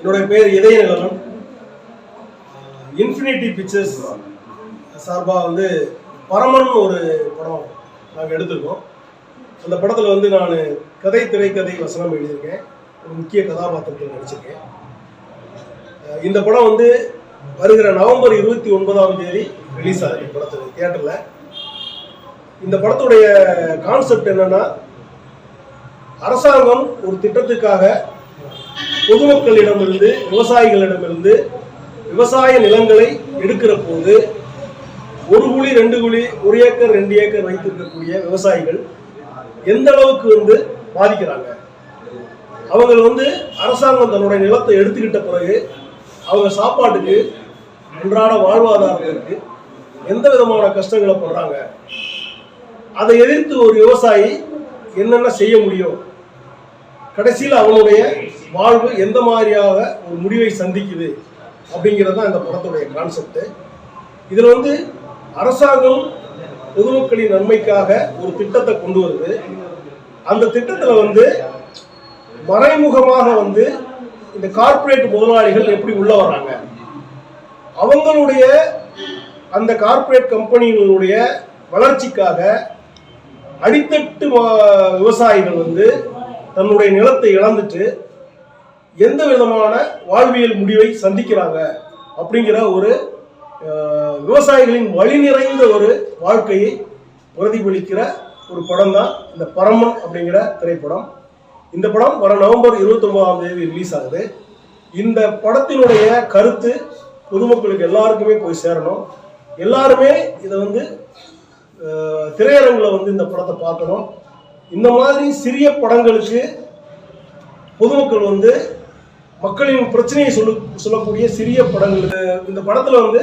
என்னுடைய பேர் இதய நிலவன் இன்ஃபினிட்டி பிக்சர்ஸ் சார்பாக வந்து பரமன் ஒரு படம் நாங்கள் எடுத்திருக்கோம். அந்த படத்தில் வந்து நான் கதை திரைக்கதை வசனம் எழுதியிருக்கேன். ஒரு முக்கிய கதாபாத்திரத்தில் நடிச்சிருக்கேன். இந்த படம் வந்து வருகிற நவம்பர் இருபத்தி ஒன்பதாம் தேதி ரிலீஸ் ஆகுது படத்தில் தியேட்டரில் இந்த படத்துடைய கான்செப்ட் என்னன்னா அரசாங்கம் ஒரு திட்டத்துக்காக பொதுமக்களிடமிருந்து விவசாயிகளிடமிருந்து விவசாய நிலங்களை எடுக்கிற போது ஒரு குழி ரெண்டு குழி ஒரு ஏக்கர் ரெண்டு ஏக்கர் வைத்திருக்கக்கூடிய விவசாயிகள் எந்த அளவுக்கு வந்து பாதிக்கிறாங்க? அவங்க வந்து அரசாங்கம் தன்னுடைய நிலத்தை எடுத்துக்கிட்ட பிறகு அவங்க சாப்பாட்டுக்கு அன்றாட வாழ்வாதாரத்திற்கு எந்த விதமான கஷ்டங்களை படுறாங்க? அதை எதிர்த்து ஒரு விவசாயி என்னென்ன செய்ய முடியும்? கடைசியில் அவனுடைய வாழ்வு எந்த மாதிரியாக ஒரு முடிவை சந்திக்குது அப்படிங்கிறது தான் இந்த படத்துடைய கான்செப்ட் இதில் வந்து அரசாங்கம் பொதுமக்களின் நன்மைக்காக ஒரு திட்டத்தை கொண்டு வருது. அந்த திட்டத்தில் வந்து மறைமுகமாக வந்து இந்த கார்ப்பரேட் முதலாளிகள் எப்படி உள்ள வர்றாங்க? அவங்களுடைய அந்த கார்ப்பரேட் கம்பெனிகளுடைய வளர்ச்சிக்காக அடித்தட்டு விவசாயிகள் வந்து தன்னுடைய நிலத்தை இழந்துட்டு எந்த விதமான வாழ்வியல் முடிவை சந்திக்கிறாங்க அப்படிங்கிற ஒரு விவசாயிகளின் வழி நிறைந்த ஒரு வாழ்க்கையை பிரதிபலிக்கிற ஒரு படம் தான் இந்த பரமன் அப்படிங்கிற திரைப்படம். இந்த படம் வர நவம்பர் 29 தேதி ரிலீஸ் ஆகுது. இந்த படத்தினுடைய கருத்து பொதுமக்களுக்கு எல்லாருக்குமே போய் சேரணும். எல்லாருமே இதை வந்து திரையரங்கில் திரையரங்குல வந்து இந்த படத்தை பார்க்கணும். இந்த மாதிரி சிறிய படங்களுக்கு பொதுமக்கள் வந்து மக்களின் பிரச்சனையை சொல்லு சொல்லக்கூடிய சிறிய படங்கள். இந்த படத்தில் வந்து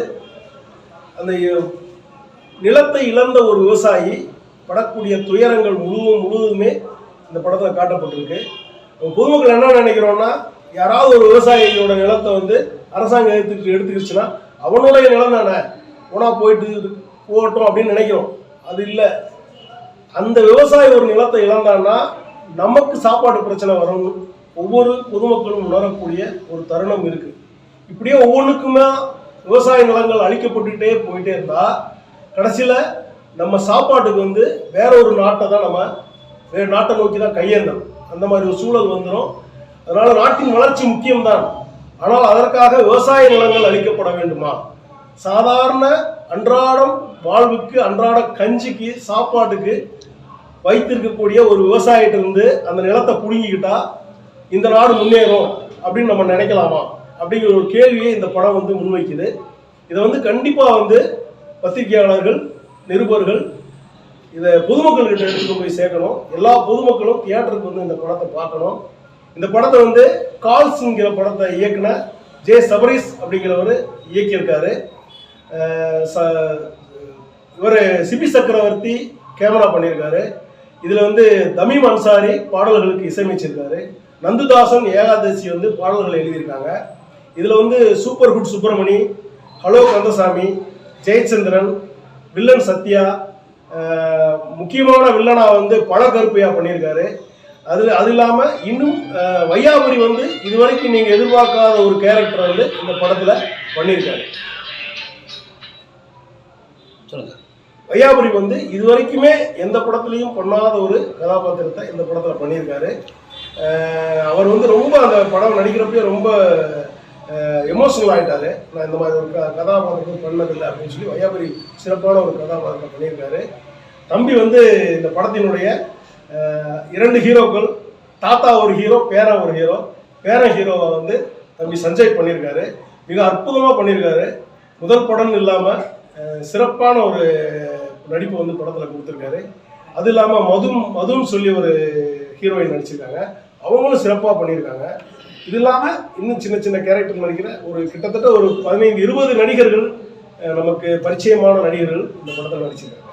அந்த நிலத்தை இழந்த ஒரு விவசாயி படக்கூடிய துயரங்கள் முழுவதும் முழுவதுமே இந்த படத்தில் காட்டப்பட்டிருக்கு. பொதுமக்கள் என்ன நினைக்கிறோன்னா யாராவது ஒரு விவசாயியோட நிலத்தை வந்து அரசாங்கம் எடுத்துக்கிட்டு எடுத்துக்கிச்சுன்னா அவனுடைய நிலம் தானே. போனா போயிட்டு போகட்டும் அப்படின்னு நினைக்கிறோம். அது இல்லை. அந்த விவசாயி ஒரு நிலத்தை இழந்தான்னா நமக்கு சாப்பாடு பிரச்சனை வரும். ஒவ்வொரு பொதுமக்களும் உணரக்கூடிய ஒரு தருணம் இருக்கு. இப்படியே ஒவ்வொன்றுக்குமே விவசாய நிலங்கள் அழிக்கப்பட்டுட்டே போயிட்டே இருந்தா கடைசியில நம்ம சாப்பாட்டுக்கு வந்து வேற ஒரு நாட்டை தான் நம்ம வேறு நாட்டை நோக்கி தான் கையேந்தணும். அந்த மாதிரி ஒரு சூழல் வந்துடும் அதனால நாட்டின் வளர்ச்சி முக்கியம்தான். ஆனால் அதற்காக விவசாய நிலங்கள் அழிக்கப்பட வேண்டுமா? சாதாரண அன்றாடம் வாழ்வுக்கு அன்றாட கஞ்சிக்கு சாப்பாட்டுக்கு வைத்திருக்கக்கூடிய ஒரு விவசாயிட்டிருந்து அந்த நிலத்தை புடுங்கிக்கிட்டா இந்த நாடு முன்னேறும் அப்படின்னு நம்ம நினைக்கலாமா? அப்படிங்கிற ஒரு கேள்வியை இந்த படம் வந்து முன்வைக்குது. இதை வந்து கண்டிப்பாக வந்து பத்திரிகையாளர்கள் நிருபர்கள் இதை பொதுமக்கள்கிட்ட எடுத்துட்டு போய் சேர்க்கணும். எல்லா பொதுமக்களும் தியேட்டருக்கு வந்து இந்த படத்தை பார்க்கணும். இந்த படத்தை வந்து கால்ஸ்ங்கிற படத்தை இயக்குன ஜே சபரீஸ் அப்படிங்கிறவர் இயக்கியிருக்காரு. ச- இவர் சிபி சக்கரவர்த்தி கேமரா பண்ணியிருக்காரு. இதில் வந்து தமீம் அன்சாரி பாடல்களுக்கு இசையமைச்சிருக்காரு. நந்துதாசன் ஏகாதசி வந்து பாடல்கள் எழுதியிருக்காங்க. இதில் வந்து super good Subramani hello Kandasamy Jayachandran villain Sathya முக்கியமான வில்லனா வந்து பணக்கருப்பையா பண்ணியிருக்காரு. அது அது இல்லாமல் இன்னும் வையாபுரி வந்து இதுவரைக்கும் நீங்கள் எதிர்பார்க்காத ஒரு கேரக்டர் வந்து இந்த படத்தில் பண்ணியிருக்காரு. சொல்லுங்க. வையாபுரி வந்து இதுவரைக்குமே எந்த படத்துலையும் பண்ணாத ஒரு கதாபாத்திரத்தை இந்த படத்தில் பண்ணியிருக்காரு. அவர் வந்து ரொம்ப அந்த படம் நடிக்கிறப்பே ரொம்ப எமோஷனல் ஆகிட்டாரு நான் இந்த மாதிரி ஒரு க- கதாபாத்திரம் பண்ணதில்லை அப்படின்னு சொல்லி வையாபுரி சிறப்பான ஒரு கதாபாத்திரம் பண்ணியிருக்காரு. தம்பி வந்து இந்த படத்தினுடைய இரண்டு ஹீரோக்கள் தாத்தா ஒரு ஹீரோ பேரன் ஒரு ஹீரோ. பேரன் ஹீரோவை வந்து தம்பி சஞ்சய் பண்ணியிருக்காரு. மிக அற்புதமாக பண்ணியிருக்காரு. முதல் படம் இல்லாமல் சிறப்பான ஒரு நடிப்பு வந்து படத்தில் கொடுத்துருக்காரு. அது இல்லாமல் மதும் மதும் சொல்லி ஒரு ஹீரோயின் நடிச்சிருக்காங்க. அவங்களும் சிறப்பாக பண்ணியிருக்காங்க. இது இல்லாமல் இன்னும் சின்ன சின்ன கேரக்டர் நடிக்கிற ஒரு கிட்டத்தட்ட ஒரு பதினைந்து இருபது நடிகர்கள் நமக்கு பரிச்சயமான நடிகர்கள் இந்த படத்தில் நடிச்சிருக்காங்க.